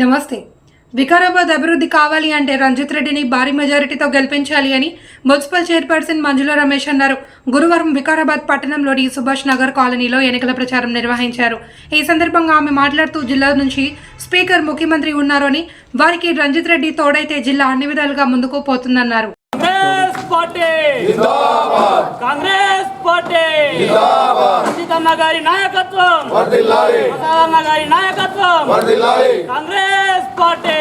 నమస్తే. వికారాబాద్ అభివృద్ధి కావాలి అంటే రంజిత్ రెడ్డిని భారీ మెజారిటీతో గెలిపించాలి అని మున్సిపల్ చైర్పర్సన్ మంజుల రమేష్ అన్నారు. గురువారం వికారాబాద్ పట్టణంలోని సుభాష్ నగర్ కాలనీలో ఎన్నికల ప్రచారం నిర్వహించారు. ఈ సందర్భంగా ఆమె మాట్లాడుతూ జిల్లా నుంచి స్పీకర్ ముఖ్యమంత్రి ఉన్నారని వారికి రంజిత్ రెడ్డి తోడైతే జిల్లా అన్ని విధాలుగా ముందుకు పోతుందన్నారు. కాంగ్రెస్ పార్టీ! సీతన్న గారి నాయకత్వం. ప్రసాదన్న గారి నాయకత్వం. Congress party.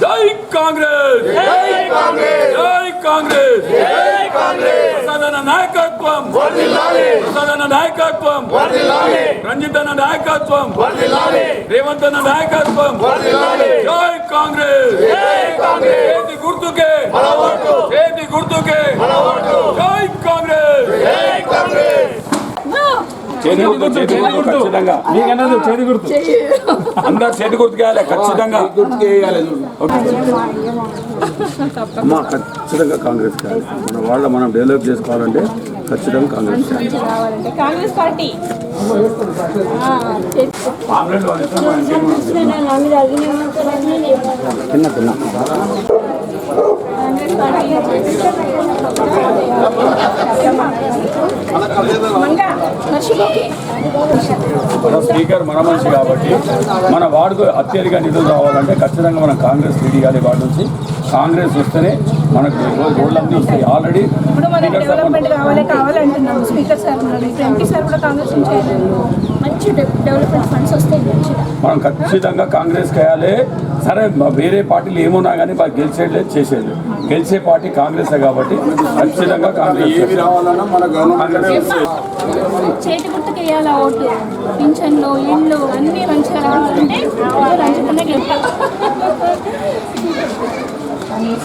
జై కాంగ్రెస్. జై కాంగ్రెస్. జై కాంగ్రెస్. జై కాంగ్రెస్. ప్రసాదన నాయకత్వం. ప్రసాదన నాయకత్వం. రంజిత్ అన్న నాయకత్వం. రేవంత్ అన్న నాయకత్వం. జై కాంగ్రెస్. జై కాంగ్రెస్. చేతి గుర్తుకే. చేతి గుర్తుకే జై కాంగ్రెస్ జై కాంగ్రెస్ చేతి గుర్తు చేతి గుర్తు. ఖచ్చితంగా మీకన్నది చేతి గుర్తు. అందరు చేతి గుర్తు వేయాలి ఖచ్చితంగా. అమ్మా ఖచ్చితంగా కాంగ్రెస్ మన వాళ్ళ మనం డెవలప్ చేసుకోవాలంటే ఖచ్చితంగా కాంగ్రెస్ కాంగ్రెస్ పార్టీ. తిన్నా తిన్నా. స్పీకర్ మన మనిషి కాబట్టి మన వార్డుకు అత్యధిక నిధులు రావాలంటే ఖచ్చితంగా మనం కాంగ్రెస్ తీయాలి వార్డు నుంచి కాంగ్రెస్ వస్తేనే మనకు రోడ్లన్నీ వస్తాయి. ఆల్రెడీ ఇప్పుడు మనకి డెవలప్మెంట్ కావాలి కావాలంటున్నాము. స్పీకర్ సార్ ఎంపీ సార్ కూడా కాంగ్రెస్ నుంచి. మంచి డెవ- డెవలప్మెంట్ ఫండ్స్ వస్తాయి మంచిగా. మనం ఖచ్చితంగా కాంగ్రెస్ వేయాలి. సరే వేరే పార్టీలు ఏమున్నా కానీ మాకు గెలిచేది లేదు చేసేది. లేదు. గెలిచే పార్టీ కాంగ్రెస్ కాబట్టి ఖచ్చితంగా కాంగ్రెస్ ఏమి రావాలన్నా మన గవర్నమెంట్ చేతి గుర్తుకు వేయాలి ఆ ఓటు? పింఛన్లు ఇండ్లు అన్నీ మంచిగా రావాలంటే రంజితనే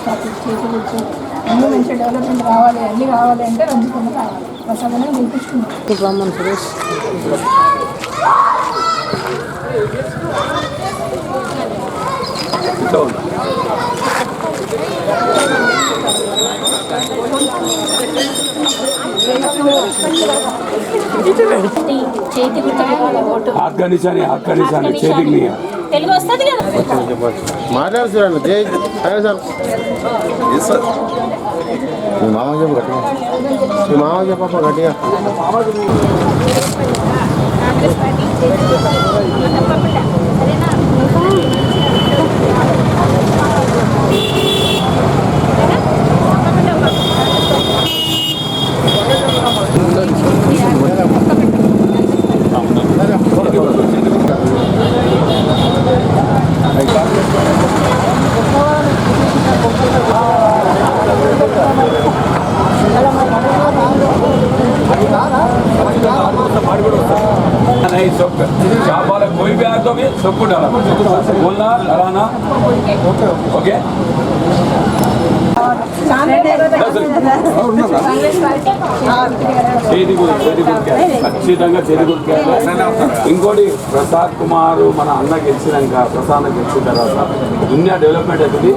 కాంగ్రెస్ పార్టీ చేతి గుర్తు. అన్నీ మంచిగా డెవలప్మెంట్ కావాలి అన్నీ కావాలి అంటే రంజితనే కావాలి. ప్రసాదనే ఓటు. ఆఫ్ఘనిస్తాన్ ఆఫ్ఘనిస్తాన్ చేతికి తెలుగు వస్తుంది కదా. మాట్లాడుతున్నాను జై సార్. మీ మామ చెప్పు గట్టిగా. మీ మామ చెప్పప్ప గట్టిగా. కాంగ్రెస్ పార్టీ చేతి గుర్తు తప్పకుండా సరేనా नहीं सब चावल कोई भी आया तो भी सबको डाला बोलना डराना ओके కాంగ్రెస్ పార్టీ చేతి గుర్తు చేతి గుర్తు ఖచ్చితంగా చేతి గుర్తు ఇంకోటి ప్రసాద్ కుమార్ మన అన్న గెలిచినాక ప్రసాద్ గెలిచిన తర్వాత దునియా డెవలప్మెంట్ అవుతుంది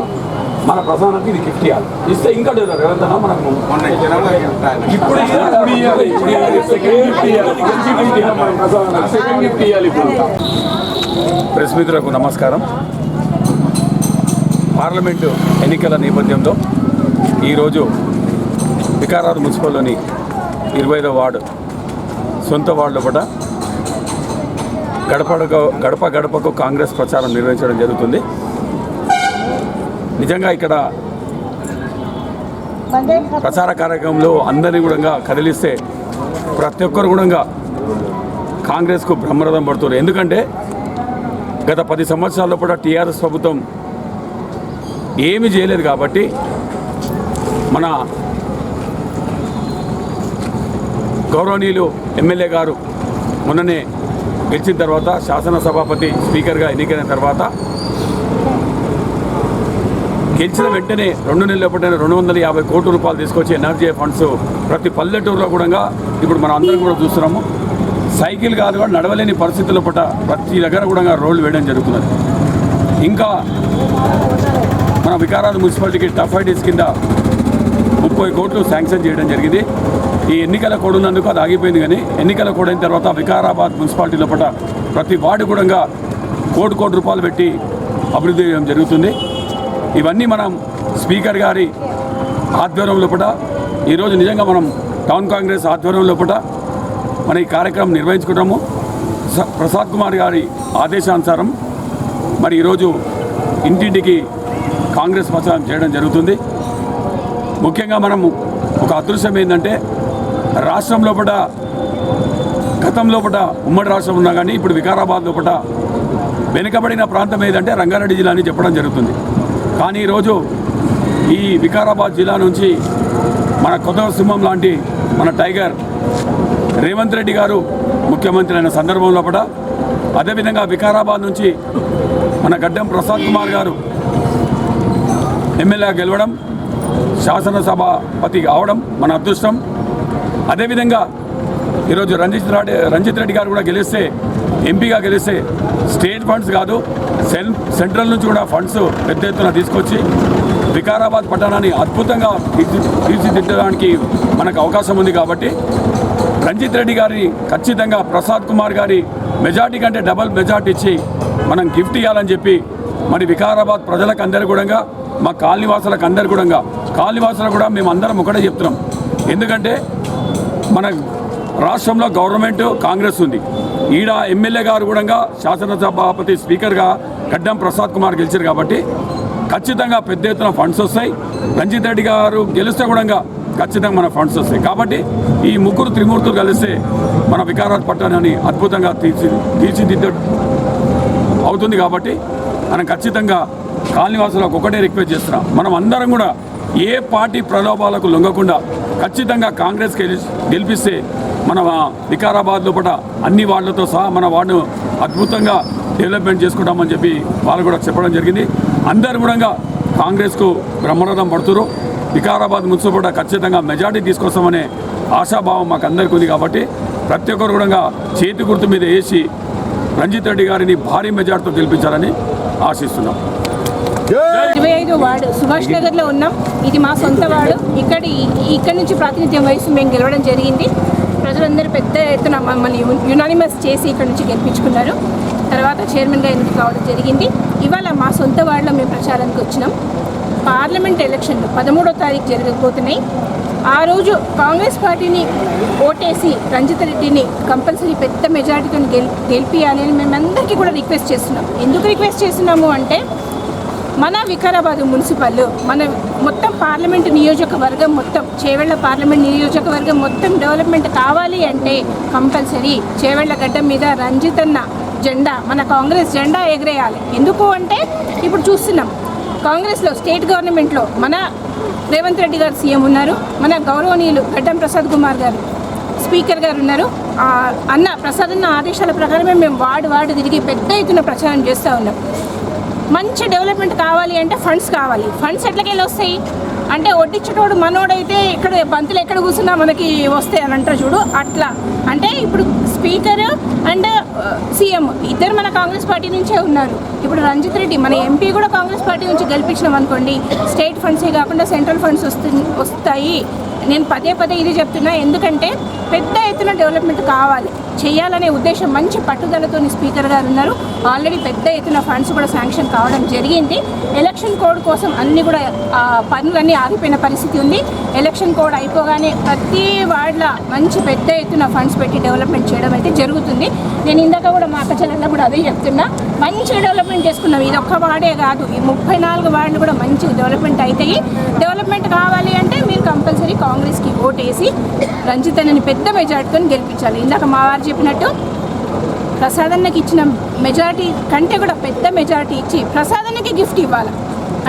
మన ప్రసాదానికి ఇది గిఫ్ట్ ఇవ్వాలి ఇస్తే ఇంకా డెవలప్ ఏమంటున్నా మనకు ఇప్పుడు. సెకండ్ గిఫ్ట్ ఇవ్వాలి ప్రెస్ మిత్రులకు నమస్కారం. పార్లమెంటు ఎన్నికల నేపథ్యంలో ఈరోజు వికారాబాద్ మున్సిపల్లోని ఇరవై ఐదో వార్డు సొంత వార్డులో కూడా గడప గడప గడపకు కాంగ్రెస్ ప్రచారం నిర్వహించడం జరుగుతుంది. నిజంగా ఇక్కడ ప్రచార కార్యక్రమంలో అందరినీ కూడా కదిలిస్తే ప్రతి ఒక్కరు కూడా కాంగ్రెస్కు బ్రహ్మరథం పడుతున్నారు. ఎందుకంటే గత పది సంవత్సరాల్లో కూడా టీఆర్ఎస్ ప్రభుత్వం ఏమి చేయలేదు కాబట్టి మన గౌరవనీయులు ఎమ్మెల్యే గారు మొన్ననే గెలిచిన తర్వాత శాసనసభాపతి స్పీకర్గా ఎన్నికైన తర్వాత గెలిచిన వెంటనే రెండు నెలల ఎప్పుడైనా రెండు వందల యాభై కోట్ల రూపాయలు తీసుకొచ్చి ఎన్ఆర్జీఐ ఫండ్స్ ప్రతి పల్లెటూరులో కూడా ఇప్పుడు మనం అందరం కూడా చూస్తున్నాము. సైకిల్ కాదు కూడా నడవలేని పరిస్థితుల పట్ల ప్రతి దగ్గర కూడా రోడ్లు వేయడం జరుగుతున్నది. ఇంకా మన వికారాబాద్ మున్సిపాలిటీకి టఫ్ ఐడీస్ కింద ముప్పై కోట్లు శాంక్షన్ చేయడం జరిగింది. ఈ ఎన్నికల కోడ్ ఉన్నందుకు అది ఆగిపోయింది కానీ ఎన్నికల కోడ్ తర్వాత వికారాబాద్ మున్సిపాలిటీ లోపల ప్రతి వార్డు కూడా కోటి కోటి రూపాయలు పెట్టి అభివృద్ధి చేయడం జరుగుతుంది. ఇవన్నీ మనం స్పీకర్ గారి ఆధ్వర్యం లోపల ఈరోజు నిజంగా మనం టౌన్ కాంగ్రెస్ ఆధ్వర్యం లోపల మన ఈ కార్యక్రమం నిర్వహించుకుంటాము. ప్రసాద్ కుమార్ గారి ఆదేశానుసారం మరి ఈరోజు ఇంటింటికి కాంగ్రెస్ ప్రచారం చేయడం జరుగుతుంది. ముఖ్యంగా మనము ఒక అదృశ్యం ఏంటంటే రాష్ట్రం లోపల గతం లోపల ఉమ్మడి రాష్ట్రం ఉన్నా కానీ ఇప్పుడు వికారాబాద్ లోపల వెనుకబడిన ప్రాంతం ఏదంటే రంగారెడ్డి జిల్లా అని చెప్పడం జరుగుతుంది. కానీ ఈరోజు ఈ వికారాబాద్ జిల్లా నుంచి మన కొత్త సింహం లాంటి మన టైగర్ రేవంత్ రెడ్డి గారు ముఖ్యమంత్రి అయిన సందర్భం లోపల అదేవిధంగా వికారాబాద్ నుంచి మన గడ్డం ప్రసాద్ కుమార్ గారు ఎమ్మెల్యే గెలవడం శాసనసభాపతి అవడం మన అదృష్టం. అదేవిధంగా ఈరోజు రంజిత్ రెడ్డి రంజిత్ రెడ్డి గారు కూడా గెలిస్తే ఎంపీగా గెలిస్తే స్టేట్ ఫండ్స్ కాదు సెంట్రల్ నుంచి కూడా ఫండ్స్ పెద్ద ఎత్తున తీసుకొచ్చి వికారాబాద్ పట్టణాన్ని అద్భుతంగా తీర్చిదిద్దడానికి మనకు అవకాశం ఉంది కాబట్టి రంజిత్ రెడ్డి గారిని ఖచ్చితంగా ప్రసాద్ కుమార్ గారి మెజార్టీ కంటే డబల్ మెజార్టీ ఇచ్చి మనం గిఫ్ట్ ఇవ్వాలని చెప్పి మరి వికారాబాద్ ప్రజలకు అందరు కూడా మా కాలనీవాసులకు అందరు కూడా కాలనీవాసులకు కూడా మేము అందరం ఒకటే చెప్తున్నాం. ఎందుకంటే మన రాష్ట్రంలో గవర్నమెంట్ కాంగ్రెస్ ఉంది. ఈడ ఎమ్మెల్యే గారు కూడా శాసనసభాపతి స్పీకర్గా గడ్డం ప్రసాద్ కుమార్ గెలిచారు కాబట్టి ఖచ్చితంగా పెద్ద ఎత్తున ఫండ్స్ వస్తాయి. రంజిత్ రెడ్డి గారు గెలిస్తే కూడా ఖచ్చితంగా మన ఫండ్స్ వస్తాయి. కాబట్టి ఈ ముగ్గురు త్రిమూర్తులు కలిస్తే మన వికారాబాద్ పట్టణాన్ని అద్భుతంగా తీర్చి తీర్చిదిద్ద అవుతుంది కాబట్టి మనం ఖచ్చితంగా కాలనీవాసులకు ఒకటే రిక్వెస్ట్ చేస్తున్నాం. మనం అందరం కూడా ఏ పార్టీ ప్రలోభాలకు లొంగకుండా ఖచ్చితంగా కాంగ్రెస్ గెలిపిస్తే మన వికారాబాద్ లోపల అన్ని వార్డులతో సహా మన వార్డును అద్భుతంగా డెవలప్మెంట్ చేసుకుంటామని చెప్పి వాళ్ళు కూడా చెప్పడం జరిగింది. అందరు కూడా కాంగ్రెస్కు బ్రహ్మరథం పడుతురు వికారాబాద్ మున్సిపల్ ఖచ్చితంగా మెజార్టీ తీసుకొస్తామనే ఆశాభావం మాకు అందరికీ ఉంది కాబట్టి ప్రతి ఒక్కరు కూడా చేతి గుర్తు మీద వేసి రంజిత్ రెడ్డి గారిని భారీ మెజార్టీతో గెలిపించాలని ఆశిస్తున్నాం. ఇరవై ఐదు వార్డు. సుభాష్ నగర్లో ఉన్నాం. ఇది మా సొంత వార్డు. ఇక్కడ ఇక్కడ నుంచి ప్రాతినిధ్యం వహిస్తూ మేము గెలవడం జరిగింది. ప్రజలందరూ పెద్ద ఎత్తున మమ్మల్ని యునానిమస్ చేసి ఇక్కడ నుంచి గెలిపించుకున్నారు. తర్వాత చైర్మన్గా ఎన్నిక కావడం జరిగింది. ఇవాళ మా సొంత వార్డులో మేము ప్రచారానికి వచ్చినాం. పార్లమెంట్ ఎలక్షన్లు పదమూడో తారీఖు జరగబోతున్నాయి. ఆ రోజు కాంగ్రెస్ పార్టీని ఓటేసి రంజిత్ రెడ్డిని కంపల్సరీ పెద్ద మెజార్టీతో గెలి గెలిపియాలి అని మేమందరికీ కూడా రిక్వెస్ట్ చేస్తున్నాం. ఎందుకు రిక్వెస్ట్ చేస్తున్నాము అంటే మన వికారాబాద్ మున్సిపల్ మన మొత్తం పార్లమెంట్ నియోజకవర్గం మొత్తం చేవెళ్ళ పార్లమెంట్ నియోజకవర్గం మొత్తం డెవలప్మెంట్ కావాలి అంటే కంపల్సరీ చేవెళ్ళ గడ్డ మీద రంజితన్న జెండా మన కాంగ్రెస్ జెండా ఎగరేయాలి. ఎందుకు అంటే ఇప్పుడు చూస్తున్నాం కాంగ్రెస్లో స్టేట్ గవర్నమెంట్లో మన రేవంత్ రెడ్డి గారు సీఎం ఉన్నారు మన గౌరవనీయులు గడ్డం ప్రసాద్ కుమార్ గారు స్పీకర్ గారు ఉన్నారు. అన్న ప్రసాద్ అన్న ఆదేశాల ప్రకారమే మేము వార్డు వార్డు తిరిగి పెద్ద ఎత్తున ప్రచారం చేస్తూ ఉన్నాం. మంచి డెవలప్మెంట్ కావాలి అంటే ఫండ్స్ కావాలి. ఫండ్స్ ఎట్లకెళ్ళి వస్తాయి? అంటే వడ్డించేటోడు మనోడైతే ఇక్కడ బంతులు ఎక్కడ కూర్చున్నా మనకి వస్తాయి అని అంటారు చూడు. అట్లా. అంటే ఇప్పుడు స్పీకర్ అండ్ సీఎం ఇద్దరు మన కాంగ్రెస్ పార్టీ నుంచే ఉన్నారు. ఇప్పుడు రంజిత్ రెడ్డి మన ఎంపీ కూడా కాంగ్రెస్ పార్టీ నుంచి గెలిపించినాం అనుకోండి స్టేట్ ఫండ్సే కాకుండా సెంట్రల్ ఫండ్స్ వస్తాయి. నేను పదే పదే ఇది చెప్తున్నా. ఎందుకంటే పెద్ద ఎత్తున డెవలప్మెంట్ కావాలి. చేయాలనే ఉద్దేశం మంచి పట్టుదలతో స్పీకర్ గారు ఉన్నారు. ఆల్రెడీ పెద్ద ఎత్తున ఫండ్స్ కూడా శాంక్షన్ కావడం జరిగింది. ఎలక్షన్ కోడ్ కోసం అన్ని కూడా పనులన్నీ ఆగిపోయిన పరిస్థితి ఉంది. ఎలక్షన్ కోడ్ అయిపోగానే ప్రతి వార్డుల మంచి పెద్ద ఎత్తున ఫండ్స్ పెట్టి డెవలప్మెంట్ చేయడం అయితే జరుగుతుంది. నేను ఇందాక కూడా మా అక్క కూడా అదే చెప్తున్నా. మంచి డెవలప్మెంట్ చేసుకున్నాం. ఇది ఒక్క వార్డే కాదు. ఈ ముప్పై నాలుగు వార్డులు కూడా మంచి డెవలప్మెంట్ అవుతాయి డెవలప్మెంట్ కావాలి అంటే మీరు కంపల్సరీ కాంగ్రెస్కి ఓటేసి రంజిత్ అన్నని పెద్ద మెజార్టీతో గెలిపించాలి. ఇందాక మా వారు చెప్పినట్టు ప్రసాదన్నకి ఇచ్చిన మెజారిటీ కంటే కూడా పెద్ద మెజారిటీ ఇచ్చి ప్రసాదన్నకి గిఫ్ట్ ఇవ్వాలి.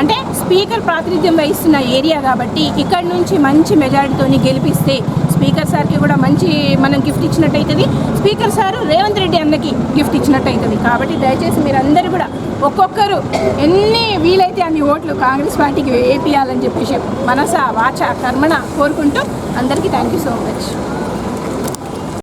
అంటే స్పీకర్ ప్రాతినిధ్యం వహిస్తున్న ఏరియా కాబట్టి ఇక్కడ నుంచి మంచి మెజారిటీతోని గెలిపిస్తే స్పీకర్ సార్కి కూడా మంచి మనం గిఫ్ట్ ఇచ్చినట్టు అవుతుంది స్పీకర్ సారు రేవంత్ రెడ్డి అన్నకి గిఫ్ట్ ఇచ్చినట్టు అవుతుంది కాబట్టి దయచేసి మీరందరూ కూడా ఒక్కొక్కరు ఎన్ని వీలైతే అన్ని ఓట్లు కాంగ్రెస్ పార్టీకి వేపియాలని చెప్పేసి మనస వాచ కర్మణ కోరుకుంటూ అందరికీ థ్యాంక్ యూ సో మచ్